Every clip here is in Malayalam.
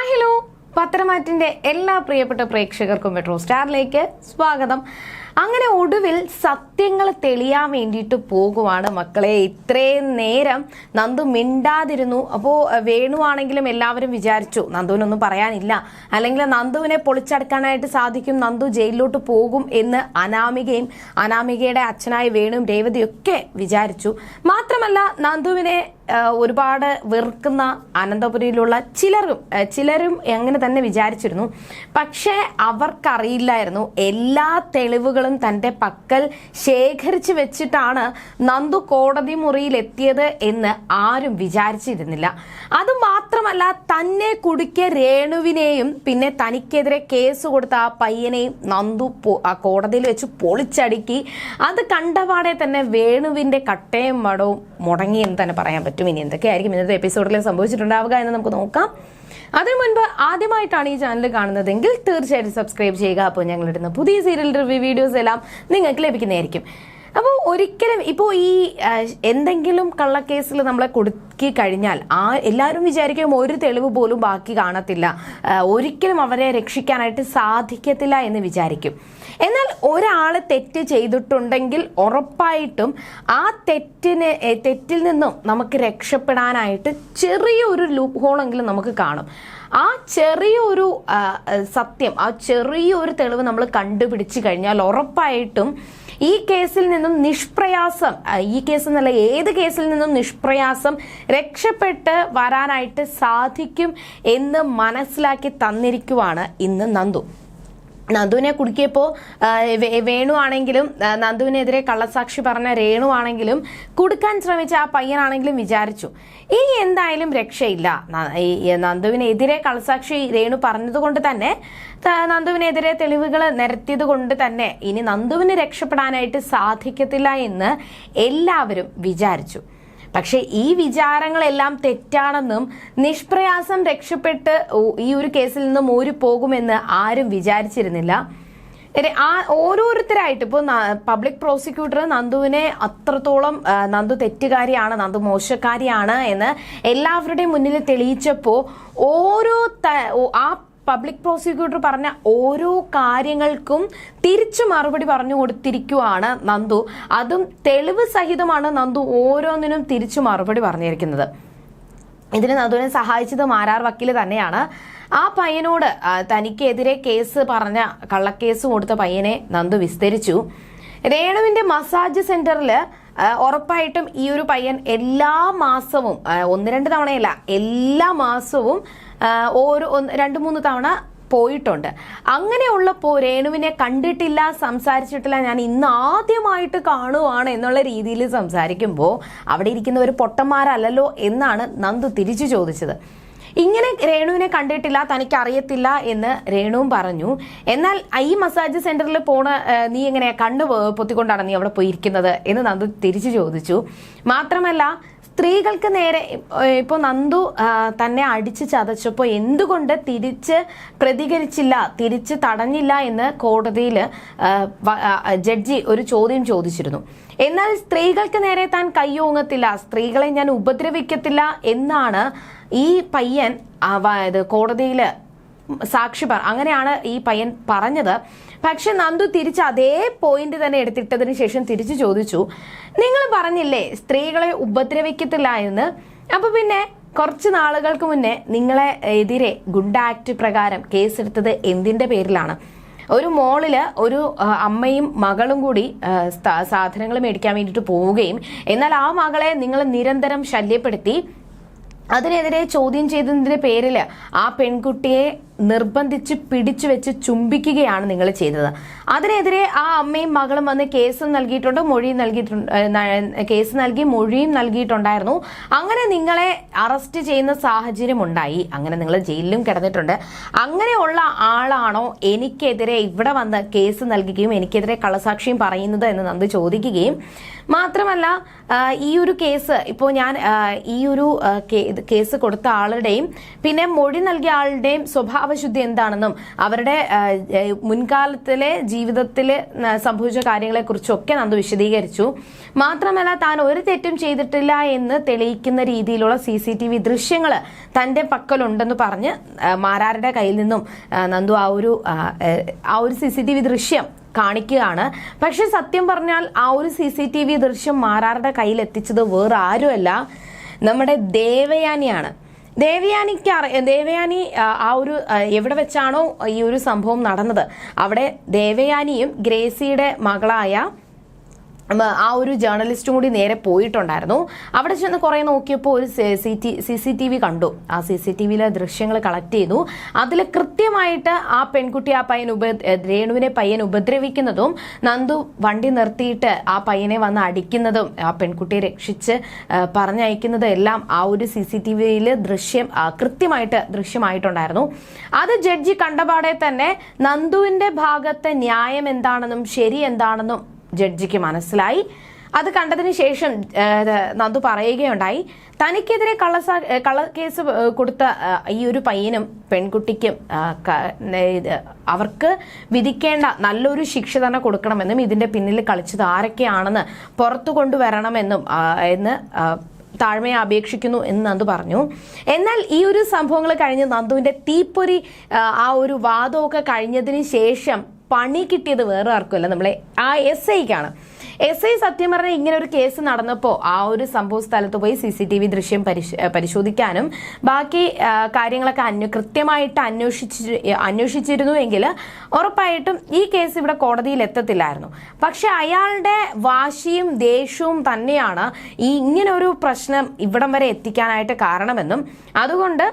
ഹായ് ഹലോ പത്രമാറ്റിന്റെ എല്ലാ പ്രിയപ്പെട്ട പ്രേക്ഷകർക്കും മെട്രോ സ്റ്റാറിലേക്ക് സ്വാഗതം. അങ്ങനെ ഒടുവിൽ സത്യങ്ങൾ തെളിയാൻ വേണ്ടിയിട്ട് പോകുവാണ് മക്കളെ. ഇത്രയും നേരം നന്ദു മിണ്ടാതിരുന്നു. അപ്പോൾ വേണുവാണെങ്കിലും എല്ലാവരും വിചാരിച്ചു നന്ദുവിനൊന്നും പറയാനില്ല. അല്ലെങ്കിൽ നന്ദുവിനെ പൊളിച്ചടക്കാനായിട്ട് സാധിക്കും നന്ദു ജയിലിലോട്ട് പോകും എന്ന് അനാമികയും അനാമികയുടെ അച്ഛനായ വേണുവും രേവതിയൊക്കെ വിചാരിച്ചു. മാത്രമല്ല നന്ദുവിനെ ഒരുപാട് വെറുക്കുന്ന അനന്തപുരിയിലുള്ള ചിലരും ചിലരും അങ്ങനെ തന്നെ വിചാരിച്ചിരുന്നു. പക്ഷേ അവർക്കറിയില്ലായിരുന്നു. എല്ലാ തെളിവുകളും തന്റെ പക്കൽ ശേഖരിച്ചു വെച്ചിട്ടാണ് നന്ദു കോടതി മുറിയിൽ എത്തിയത് എന്ന് ആരും വിചാരിച്ചിരുന്നില്ല. അത് മാത്രമല്ല തന്നെ കുടുക്കിയ രേണുവിനെയും പിന്നെ തനിക്കെതിരെ കേസ് കൊടുത്ത ആ പയ്യനെയും നന്ദു ആ കോടതിയിൽ വെച്ച് പൊളിച്ചടുക്കി. അത് കണ്ടപാടെ തന്നെ വേണുവിന്റെ കട്ടയും മടവും മുടങ്ങി എന്ന് തന്നെ പറയാൻ പറ്റും. ഇനി എന്തൊക്കെയായിരിക്കും ഇന്നത്തെ എപ്പിസോഡിൽ സംഭവിച്ചിട്ടുണ്ടാവുക എന്ന് നമുക്ക് നോക്കാം. അതിനു മുൻപ് ആദ്യമായിട്ടാണ് ഈ ചാനൽ കാണുന്നതെങ്കിൽ തീർച്ചയായിട്ടും സബ്സ്ക്രൈബ് ചെയ്യുക. അപ്പോൾ ഞങ്ങളിടുന്ന പുതിയ സീരിയൽ റിവ്യൂ വീഡിയോസ് എല്ലാം നിങ്ങൾക്ക് ലഭിക്കുന്നതായിരിക്കും. അപ്പോൾ ഒരിക്കലും ഇപ്പോൾ ഈ എന്തെങ്കിലും കള്ളക്കേസിൽ നമ്മളെ കൊടുക്കി കഴിഞ്ഞാൽ ആ എല്ലാവരും വിചാരിക്കും ഒരു തെളിവ് പോലും ബാക്കി കാണത്തില്ല. ഒരിക്കലും അവരെ രക്ഷിക്കാനായിട്ട് സാധിക്കത്തില്ല എന്ന് വിചാരിക്കും. എന്നാൽ ഒരാൾ തെറ്റ് ചെയ്തിട്ടുണ്ടെങ്കിൽ ഉറപ്പായിട്ടും ആ തെറ്റിന് തെറ്റിൽ നിന്നും നമുക്ക് രക്ഷപ്പെടാനായിട്ട് ചെറിയൊരു ലൂപ്പ് ഹോളെങ്കിലും നമുക്ക് കാണും. ആ ചെറിയൊരു സത്യം ആ ചെറിയൊരു തെളിവ് നമ്മൾ കണ്ടുപിടിച്ചു കഴിഞ്ഞാൽ ഉറപ്പായിട്ടും ഈ കേസിൽ നിന്നും നിഷ്പ്രയാസം ഈ കേസ് എന്നല്ല ഏത് കേസിൽ നിന്നും നിഷ്പ്രയാസം രക്ഷപ്പെട്ട് വരാനായിട്ട് സാധിക്കും എന്ന് മനസ്സിലാക്കി തന്നിരിക്കുവാണ് ഇന്ന് നന്ദു. നന്ദുവിനെ കുടുക്കിയപ്പോൾ വേണു ആണെങ്കിലും നന്ദുവിനെതിരെ കള്ളസാക്ഷി പറഞ്ഞ രേണു ആണെങ്കിലും കുടുക്കാൻ ശ്രമിച്ച ആ പയ്യനാണെങ്കിലും വിചാരിച്ചു. ഇനി എന്തായാലും രക്ഷയില്ല. നന്ദുവിനെതിരെ കള്ളസാക്ഷി രേണു പറഞ്ഞതുകൊണ്ട് തന്നെ നന്ദുവിനെതിരെ തെളിവുകൾ നിരത്തിയത് കൊണ്ട് തന്നെ ഇനി നന്ദുവിന് രക്ഷപ്പെടാനായിട്ട് സാധിക്കത്തില്ല എന്ന് എല്ലാവരും വിചാരിച്ചു. പക്ഷെ ഈ വിചാരങ്ങളെല്ലാം തെറ്റാണെന്നും നിഷ്പ്രയാസം രക്ഷപ്പെട്ട് ഈ ഒരു കേസിൽ നിന്നും ഊരി പോകുമെന്ന് ആരും വിചാരിച്ചിരുന്നില്ല. ആ ഓരോരുത്തരായിട്ട് ഇപ്പോൾ പബ്ലിക് പ്രോസിക്യൂട്ടർ നന്ദുവിനെ അത്രത്തോളം നന്ദു തെറ്റുകാരിയാണ് നന്ദു മോശക്കാരിയാണ് എന്ന് എല്ലാവരുടെയും മുന്നിൽ തെളിയിച്ചപ്പോൾ ഓരോ ആ പബ്ലിക് പ്രോസിക്യൂട്ടർ പറഞ്ഞ ഓരോ കാര്യങ്ങൾക്കും തിരിച്ചു മറുപടി പറഞ്ഞു കൊടുത്തിരിക്കുവാണ് നന്ദു. അതും തെളിവ് സഹിതമാണ് നന്ദു ഓരോന്നിനും തിരിച്ചു മറുപടി പറഞ്ഞിരിക്കുന്നത്. ഇതിന് നന്ദുവിനെ സഹായിച്ചത് മാരാർ വക്കീൽ തന്നെയാണ്. ആ പയ്യനോട് തനിക്കെതിരെ കേസ് പറഞ്ഞ കള്ളക്കേസ് കൊടുത്ത പയ്യനെ നന്ദു വിസ്തരിച്ചു. രേണുവിന്റെ മസാജ് സെന്ററിൽ ഉറപ്പായിട്ടും ഈ ഒരു പയ്യൻ എല്ലാ മാസവും ഒന്ന് രണ്ട് തവണയല്ല എല്ലാ മാസവും ഓരോ രണ്ട് മൂന്ന് തവണ പോയിട്ടുണ്ട്. അങ്ങനെയുള്ളപ്പോൾ രേണുവിനെ കണ്ടിട്ടില്ല സംസാരിച്ചിട്ടില്ല ഞാൻ ഇന്ന് ആദ്യമായിട്ട് കാണുവാണ് എന്നുള്ള രീതിയിൽ സംസാരിക്കുമ്പോൾ അവിടെ ഇരിക്കുന്ന ഒരു പൊട്ടന്മാരല്ലല്ലോ എന്നാണ് നന്ദു തിരിച്ചു ചോദിച്ചത്. ഇങ്ങനെ രേണുവിനെ കണ്ടിട്ടില്ല തനിക്ക് അറിയത്തില്ല എന്ന് രേണുവും പറഞ്ഞു. എന്നാൽ ഈ മസാജ് സെന്ററിൽ പോണ നീ എങ്ങനെ കണ്ണു പൊത്തിക്കൊണ്ടാണ് നീ അവിടെ പോയിരിക്കുന്നത് എന്ന് നന്ദു തിരിച്ചു ചോദിച്ചു. മാത്രമല്ല സ്ത്രീകൾക്ക് നേരെ ഇപ്പോൾ നന്ദു തന്നെ അടിച്ച് ചതച്ചപ്പോൾ എന്തുകൊണ്ട് തിരിച്ച് പ്രതികരിച്ചില്ല തിരിച്ച് തടഞ്ഞില്ല എന്ന് കോടതിയിൽ ജഡ്ജി ഒരു ചോദ്യം ചോദിച്ചിരുന്നു. എന്നാൽ സ്ത്രീകൾക്ക് നേരെ താൻ കയ്യോങ്ങത്തില്ല സ്ത്രീകളെ ഞാൻ ഉപദ്രവിക്കത്തില്ല എന്നാണ് ഈ പയ്യൻ കോടതിയിൽ സാക്ഷി പറ അങ്ങനെയാണ് ഈ പയ്യൻ പറഞ്ഞത്. പക്ഷെ നന്ദു തിരിച്ച് അതേ പോയിന്റ് തന്നെ എടുത്തിട്ടതിന് ശേഷം തിരിച്ചു ചോദിച്ചു. നിങ്ങൾ പറഞ്ഞില്ലേ സ്ത്രീകളെ ഉപദ്രവിക്കത്തില്ല എന്ന്? അപ്പൊ പിന്നെ കുറച്ച് നാളുകൾക്ക് മുന്നേ നിങ്ങളെ എതിരെ ഗുഡ് ആക്ട് പ്രകാരം കേസെടുത്തത് എന്തിന്റെ പേരിലാണ്? ഒരു മോളിൽ ഒരു അമ്മയും മകളും കൂടി സാധനങ്ങൾ മേടിക്കാൻ വേണ്ടിയിട്ട് പോവുകയും എന്നാൽ ആ മകളെ നിങ്ങൾ നിരന്തരം ശല്യപ്പെടുത്തി. അതിനെതിരെ ചോദ്യം ചെയ്തതിന്റെ പേരിൽ ആ പെൺകുട്ടിയെ നിർബന്ധിച്ച് പിടിച്ചു വെച്ച് ചുംബിക്കുകയാണ് നിങ്ങൾ ചെയ്തത്. അതിനെതിരെ ആ അമ്മയും മകളും വന്ന് കേസ് നൽകിയിട്ടുണ്ട് മൊഴിയും നൽകിയിട്ടുണ്ട് കേസ് നൽകി മൊഴിയും നൽകിയിട്ടുണ്ടായിരുന്നു. അങ്ങനെ നിങ്ങളെ അറസ്റ്റ് ചെയ്യുന്ന സാഹചര്യം ഉണ്ടായി. അങ്ങനെ നിങ്ങൾ ജയിലിലും കിടന്നിട്ടുണ്ട്. അങ്ങനെയുള്ള ആളാണോ എനിക്കെതിരെ ഇവിടെ വന്ന് കേസ് നൽകുകയും എനിക്കെതിരെ കള്ളസാക്ഷിയും പറയുന്നത് എന്ന് നന്ദി ചോദിക്കുകയും? മാത്രമല്ല ഈ ഒരു കേസ് ഇപ്പോൾ ഞാൻ ഈ ഒരു കേസ് കൊടുത്ത ആളുടെയും പിന്നെ മൊഴി നൽകിയ ആളുടെയും സ്വഭാവ സ്വഭാവശുദ്ധി എന്താണെന്നും അവരുടെ മുൻകാലത്തിലെ ജീവിതത്തിൽ സംഭവിച്ച കാര്യങ്ങളെക്കുറിച്ചൊക്കെ നന്ദു വിശദീകരിച്ചു. മാത്രമല്ല താൻ ഒരു തെറ്റും ചെയ്തിട്ടില്ല എന്ന് തെളിയിക്കുന്ന രീതിയിലുള്ള സി സി ടി വി ദൃശ്യങ്ങൾ തന്റെ പക്കലുണ്ടെന്ന് പറഞ്ഞ് മാരാരുടെ കയ്യിൽ നിന്നും നന്ദു ആ ഒരു ആ, ആ ഒരു സി സി ടി വി ദൃശ്യം കാണിക്കുകയാണ്. പക്ഷെ സത്യം പറഞ്ഞാൽ ആ ഒരു സി സി ടി വി ദൃശ്യം മാരാരുടെ കയ്യിൽ എത്തിച്ചത് വേറെ ആരുമല്ല. നമ്മുടെ ദേവയാനിയാണ്. ദേവയാനിക്ക് ദേവയാനി ആ, ഒരു എവിടെ വെച്ചാണോ ഈ ഒരു സംഭവം നടന്നത്? അവിടെ ദേവയാനിയും ഗ്രേസിയുടെ മകളായ ആ ഒരു ജേർണലിസ്റ്റും കൂടി നേരെ പോയിട്ടുണ്ടായിരുന്നു. അവിടെ ചെന്ന് കുറെ നോക്കിയപ്പോൾ ഒരു സി സി ടി വി കണ്ടു. ആ സി സി ടി വിയിലെ ദൃശ്യങ്ങൾ കളക്ട് ചെയ്തു. അതിൽ കൃത്യമായിട്ട് ആ പെൺകുട്ടി ആ പയ്യൻ ഉപ രേണുവിനെ പയ്യൻ ഉപദ്രവിക്കുന്നതും നന്ദു വണ്ടി നിർത്തിയിട്ട് ആ പയ്യനെ വന്ന് അടിക്കുന്നതും ആ പെൺകുട്ടിയെ രക്ഷിച്ച് പറഞ്ഞയക്കുന്നതും എല്ലാം ആ ഒരു സി സി ടി വിയിൽ ദൃശ്യം കൃത്യമായിട്ട് ദൃശ്യമായിട്ടുണ്ടായിരുന്നു. അത് ജഡ്ജി കണ്ടപാടെ തന്നെ നന്ദുവിന്റെ ഭാഗത്തെ ന്യായം എന്താണെന്നും ശരി എന്താണെന്നും ജഡ്ജിക്ക് മനസ്സിലായി. അത് കണ്ടതിന് ശേഷം നന്ദു പറയുകയുണ്ടായി തനിക്കെതിരെ കള്ളസാ കള്ളക്കേസ് കൊടുത്ത ഈ ഒരു പയ്യനും പെൺകുട്ടിക്കും അവർക്ക് വിധിക്കേണ്ട നല്ലൊരു ശിക്ഷ തന്നെ കൊടുക്കണമെന്നും ഇതിന്റെ പിന്നിൽ കളിച്ചത് ആരൊക്കെയാണെന്ന് പുറത്തു കൊണ്ടുവരണമെന്നും എന്ന് താഴ്മയെ അപേക്ഷിക്കുന്നു എന്ന് നന്ദു പറഞ്ഞു. എന്നാൽ ഈ ഒരു സംഭവങ്ങൾ കഴിഞ്ഞ് നന്ദുവിന്റെ തീപ്പൊരി ആ ഒരു വാദമൊക്കെ കഴിഞ്ഞതിന് ശേഷം പണി കിട്ടിയത് വേറെ ആർക്കുമല്ല. നമ്മളെ ആ എസ് ഐക്കാണ്. എസ് ഐ സത്യം പറഞ്ഞാൽ ഇങ്ങനെ ഒരു കേസ് നടന്നപ്പോൾ ആ ഒരു സംഭവ സ്ഥലത്ത് പോയി സി സി ടി വി ദൃശ്യം പരിശ- പരിശോധിക്കാനും ബാക്കി കാര്യങ്ങളൊക്കെ അന്വ കൃത്യമായിട്ട് അന്വേഷിച്ച് അന്വേഷിച്ചിരുന്നുവെങ്കിൽ ഉറപ്പായിട്ടും ഈ കേസ് ഇവിടെ കോടതിയിൽ എത്തത്തില്ലായിരുന്നു. പക്ഷെ അയാളുടെ വാശിയും ദേഷ്യവും തന്നെയാണ് ഈ ഇങ്ങനെ ഒരു പ്രശ്നം ഇവിടം വരെ എത്തിക്കാനായിട്ട് കാരണമെന്നും അതുകൊണ്ട്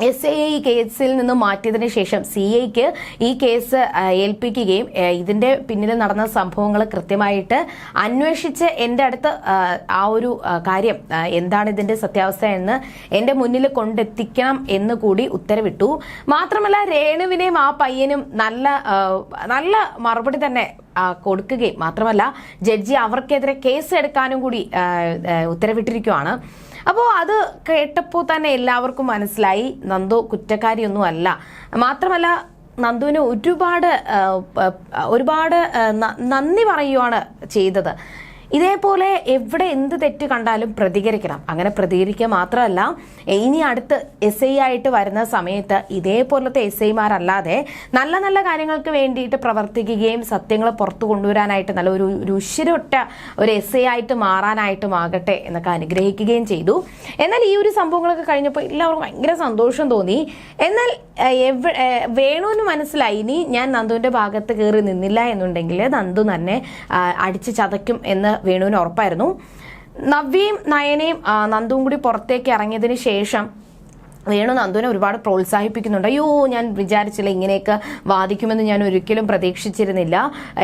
എസ് ഐ ഈ കേസിൽ നിന്ന് മാറ്റിയതിനു ശേഷം സി ഐക്ക് ഈ കേസ് ഏൽപ്പിക്കുകയും ഇതിന്റെ പിന്നിൽ നടന്ന സംഭവങ്ങൾ കൃത്യമായിട്ട് അന്വേഷിച്ച് എന്റെ അടുത്ത് ആ, ഒരു കാര്യം എന്താണ് ഇതിന്റെ സത്യാവസ്ഥ എന്ന് എന്റെ മുന്നിൽ കൊണ്ടെത്തിക്കണം എന്ന് കൂടി ഉത്തരവിട്ടു. മാത്രമല്ല രേണുവിനെയും ആ പയ്യനും നല്ല നല്ല മറുപടി തന്നെ കൊടുക്കുകയും മാത്രമല്ല ജഡ്ജി അവർക്കെതിരെ കേസ് എടുക്കാനും കൂടി ഉത്തരവിട്ടിരിക്കുകയാണ് അപ്പോൾ അത് കേട്ടപ്പോൾ തന്നെ എല്ലാവർക്കും മനസ്സിലായി. നന്ദു കുറ്റക്കാരിയൊന്നും അല്ല മാത്രമല്ല നന്ദുവിന് ഒരുപാട് ഒരുപാട് നന്ദി പറയുവാണ് ചെയ്തത്. ഇതേപോലെ എവിടെ എന്ത് തെറ്റ് കണ്ടാലും പ്രതികരിക്കണം. അങ്ങനെ പ്രതികരിക്കുക മാത്രമല്ല ഇനി അടുത്ത് എസ് ഐ ആയിട്ട് വരുന്ന സമയത്ത് ഇതേപോലത്തെ എസ് ഐമാരല്ലാതെ നല്ല നല്ല കാര്യങ്ങൾക്ക് വേണ്ടിയിട്ട് പ്രവർത്തിക്കുകയും സത്യങ്ങൾ പുറത്തു കൊണ്ടുവരാനായിട്ട് നല്ല ഒരു ഉശിരൊട്ട ഒരു എസ് ഐ ആയിട്ട് മാറാനായിട്ടും ആകട്ടെ എന്നൊക്കെ അനുഗ്രഹിക്കുകയും ചെയ്തു. എന്നാൽ ഈ ഒരു സംഭവങ്ങളൊക്കെ കഴിഞ്ഞപ്പോൾ എല്ലാവർക്കും ഭയങ്കര സന്തോഷം തോന്നി. എന്നാൽ വേണുവിന് മനസ്സിലായി. ഇനി ഞാൻ നന്ദുവിന്റെ ഭാഗത്ത് കയറി നിന്നില്ല എന്നുണ്ടെങ്കിൽ നന്ദു തന്നെ അടിച്ച് ചതയ്ക്കും എന്ന് വേണുവിന് ഉറപ്പായിരുന്നു. നവ്യയും നയനയും നന്ദുവും കൂടി പുറത്തേക്ക് ഇറങ്ങിയതിന് ശേഷം വേണു നന്ദുവിനെ ഒരുപാട് പ്രോത്സാഹിപ്പിക്കുന്നുണ്ട്. അയ്യോ ഞാൻ വിചാരിച്ചില്ല ഇങ്ങനെയൊക്കെ വാദിക്കുമെന്ന് ഞാൻ ഒരിക്കലും പ്രതീക്ഷിച്ചിരുന്നില്ല.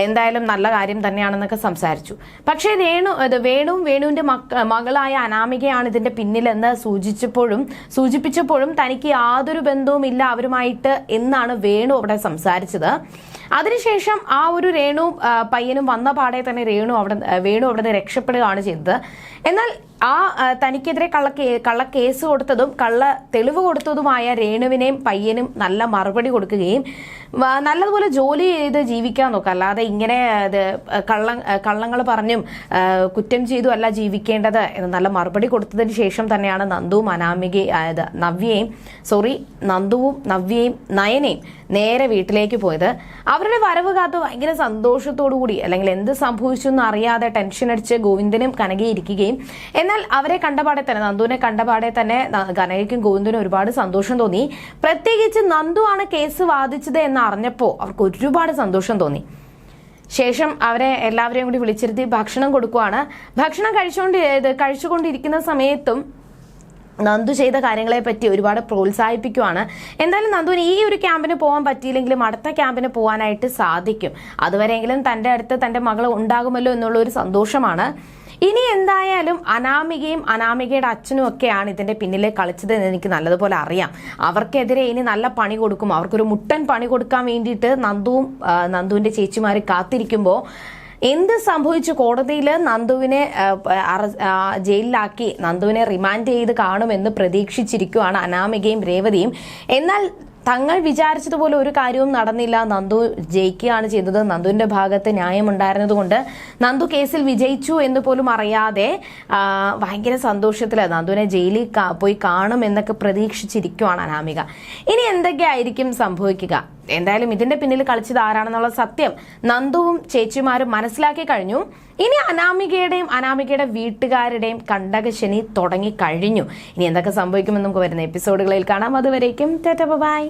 എന്തായാലും നല്ല കാര്യം തന്നെയാണെന്നൊക്കെ സംസാരിച്ചു. പക്ഷേ വേണു ഇത് വേണുവും വേണുവിന്റെ മകളായ അനാമികയാണ് ഇതിന്റെ പിന്നിലെന്ന് സൂചിച്ചപ്പോഴും സൂചിപ്പിച്ചപ്പോഴും തനിക്ക് യാതൊരു ബന്ധവുമില്ല അവരുമായിട്ട് എന്നാണ് വേണു അവിടെ സംസാരിച്ചത്. അതിനുശേഷം ആ ഒരു രേണു പയ്യനും വന്ന പാടെ തന്നെ രേണു അവിടെ വേണു അവിടെ നിന്ന് രക്ഷപ്പെടുകയാണ് ചെയ്തത്. എന്നാൽ ആ ആ, തനിക്കെതിരെ കള്ള കള്ള കേസ് കൊടുത്തതും കള്ള തെളിവ് കൊടുത്തതുമായ രേണുവിനെയും പയ്യനും നല്ല മറുപടി കൊടുക്കുകയും നല്ലതുപോലെ ജോലി ചെയ്ത് ജീവിക്കാൻ നോക്കുക. അല്ലാതെ ഇങ്ങനെ കള്ള കള്ളങ്ങൾ പറഞ്ഞും കുറ്റം ചെയ്തു അല്ല ജീവിക്കേണ്ടത് എന്ന് നല്ല മറുപടി കൊടുത്തതിന് ശേഷം തന്നെയാണ് നന്ദുവും അനാമിക നവ്യയും സോറി നന്ദുവും നവ്യയും നയനയും നേരെ വീട്ടിലേക്ക് പോയത്. അവരുടെ വരവ് കാത്ത് ഭയങ്കര സന്തോഷത്തോടു കൂടി അല്ലെങ്കിൽ എന്ത് സംഭവിച്ചു എന്ന് അറിയാതെ ടെൻഷൻ അടിച്ച് ഗോവിന്ദനും കനകയും ഇരിക്കുകയും എന്നാൽ അവരെ കണ്ടപാടെ തന്നെ നന്ദുവിനെ കണ്ടപാടെ തന്നെ കനകയ്ക്കും ഗോവിന്ദനും ഒരുപാട് സന്തോഷം തോന്നി. പ്രത്യേകിച്ച് നന്ദു ആണ് കേസ് വാദിച്ചത് എന്ന് അറിഞ്ഞപ്പോൾ അവർക്ക് ഒരുപാട് സന്തോഷം തോന്നി. ശേഷം അവരെ എല്ലാവരെയും കൂടി വിളിച്ചിരുത്തി ഭക്ഷണം കൊടുക്കുവാണ്. ഭക്ഷണം കഴിച്ചുകൊണ്ട് കഴിച്ചുകൊണ്ടിരിക്കുന്ന സമയത്തും നന്ദു ചെയ്ത കാര്യങ്ങളെ പറ്റി ഒരുപാട് പ്രോത്സാഹിപ്പിക്കുവാണ്. എന്തായാലും നന്ദുവിന് ഈ ഒരു ക്യാമ്പിന് പോകാൻ പറ്റിയില്ലെങ്കിലും അടുത്ത ക്യാമ്പിന് പോകാനായിട്ട് സാധിക്കും. അതുവരെയെങ്കിലും തന്റെ അടുത്ത് തന്റെ മകൾ ഉണ്ടാകുമല്ലോ എന്നുള്ള ഒരു സന്തോഷമാണ്. ഇനി എന്തായാലും അനാമികയും അനാമികയുടെ അച്ഛനും ഒക്കെയാണ് ഇതിന്റെ പിന്നിലെ കളിച്ചത് എന്ന് എനിക്ക് നല്ലതുപോലെ അറിയാം. അവർക്കെതിരെ ഇനി നല്ല പണി കൊടുക്കും. അവർക്കൊരു മുട്ടൻ പണി കൊടുക്കാൻ വേണ്ടിയിട്ട് നന്ദുവും നന്ദുവിന്റെ ചേച്ചിമാർ കാത്തിരിക്കുമ്പോൾ എന്ത് സംഭവിച്ചു കോടതിയിൽ നന്ദുവിനെ ജയിലിലാക്കി നന്ദുവിനെ റിമാൻഡ് ചെയ്ത് കാണുമെന്ന് പ്രതീക്ഷിച്ചിരിക്കുകയാണ് അനാമികയും രേവതിയും. എന്നാൽ തങ്ങൾ വിചാരിച്ചതുപോലെ ഒരു കാര്യവും നടന്നില്ല. നന്ദു ജയിക്കുകയാണ് ചെയ്തത്. നന്ദുവിന്റെ ഭാഗത്ത് ന്യായമുണ്ടായിരുന്നതുകൊണ്ട് നന്ദു കേസിൽ വിജയിച്ചു എന്ന് പോലും അറിയാതെ ഭയങ്കര സന്തോഷത്തിലാണ് നന്ദുവിനെ ജയിലിൽ പോയി കാണും എന്നൊക്കെ പ്രതീക്ഷിച്ചിരിക്കുവാണ് അനാമിക. ഇനി എന്തൊക്കെയായിരിക്കും സംഭവിക്കുക? എന്തായാലും ഇതിന്റെ പിന്നിൽ കളിച്ചത് ആരാണെന്നുള്ള സത്യം നന്ദുവും ചേച്ചിമാരും മനസ്സിലാക്കി കഴിഞ്ഞു. ഇനി അനാമികയുടെയും അനാമികയുടെ വീട്ടുകാരുടെയും കണ്ടകശനി തുടങ്ങി കഴിഞ്ഞു. ഇനി എന്തൊക്കെ സംഭവിക്കുമെന്ന് നമുക്ക് വരുന്ന എപ്പിസോഡുകളിൽ കാണാം. അതുവരേക്കും ടാറ്റ ബൈ.